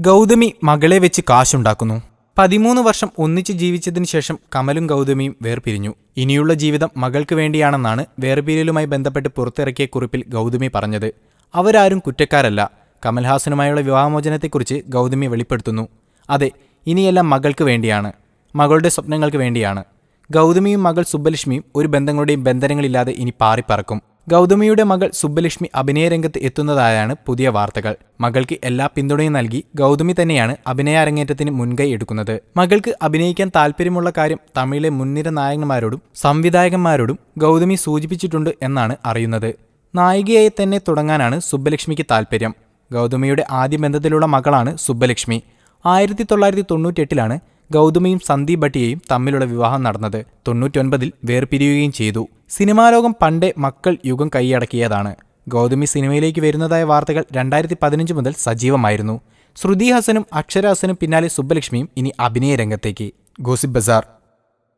ഗൗതമി മകളെ വെച്ച് കാശുണ്ടാക്കുന്നു. പതിമൂന്ന് വർഷം ഒന്നിച്ച് ജീവിച്ചതിന് ശേഷം കമലും ഗൗതമിയും വേർപിരിഞ്ഞു. ഇനിയുള്ള ജീവിതം മകൾക്ക് വേണ്ടിയാണെന്നാണ് വേർപിരിയലുമായി ബന്ധപ്പെട്ട് പുറത്തിറക്കിയ കുറിപ്പിൽ ഗൗതമി പറഞ്ഞത്. അവരാരും കുറ്റക്കാരല്ല. കമൽഹാസനുമായുള്ള വിവാഹമോചനത്തെക്കുറിച്ച് ഗൗതമി വെളിപ്പെടുത്തുന്നു. അതെ ഇനിയെല്ലാം മകൾക്ക് വേണ്ടിയാണ്. മകളുടെ സ്വപ്നങ്ങൾക്ക് വേണ്ടിയാണ്. ഗൗതമിയും മകൾ സുബ്ബലക്ഷ്മിയും ഒരു ബന്ധങ്ങളുടെയും ബന്ധനങ്ങളില്ലാതെ ഇനി പാറിപ്പറക്കും. ഗൗതമിയുടെ മകൾ സുബ്ബലക്ഷ്മി അഭിനയരംഗത്ത് എത്തുന്നതായാണ് പുതിയ വാർത്തകൾ. മകൾക്ക് എല്ലാ പിന്തുണയും നൽകി ഗൗതമി തന്നെയാണ് അഭിനയ അരങ്ങേറ്റത്തിന് മുൻകൈ എടുക്കുന്നത്. മകൾക്ക് അഭിനയിക്കാൻ താല്പര്യമുള്ള കാര്യം തമിഴിലെ മുൻനിര നായകന്മാരോടും സംവിധായകന്മാരോടും ഗൗതമി സൂചിപ്പിച്ചിട്ടുണ്ട് എന്നാണ് അറിയുന്നത്. നായികയായി തന്നെ തുടങ്ങാനാണ് സുബ്ബലക്ഷ്മിക്ക് താല്പര്യം. ഗൗതമിയുടെ ആദ്യ ബന്ധത്തിലുള്ള മകളാണ് സുബ്ബലക്ഷ്മി. ആയിരത്തി തൊള്ളായിരത്തി തൊണ്ണൂറ്റെട്ടിലാണ് ഗൗതമിയും സന്ദീപ് ഭട്ടിയയും തമ്മിലുള്ള വിവാഹം നടന്നത് തൊണ്ണൂറ്റൊൻപതിൽ വേർപിരിയുകയും ചെയ്തു. സിനിമാലോകം പണ്ടേ മക്കൾ യുഗം കൈയടക്കിയതാണ്. ഗൗതമി സിനിമയിലേക്ക് വരുന്നതായ വാർത്തകൾ രണ്ടായിരത്തി പതിനഞ്ച് മുതൽ സജീവമായിരുന്നു. ശ്രുതി ഹസനും അക്ഷര ഹസനും പിന്നാലെ സുബ്ബലക്ഷ്മിയും ഇനി അഭിനയ രംഗത്തേക്ക്. ഗോസിബ് ബസാർ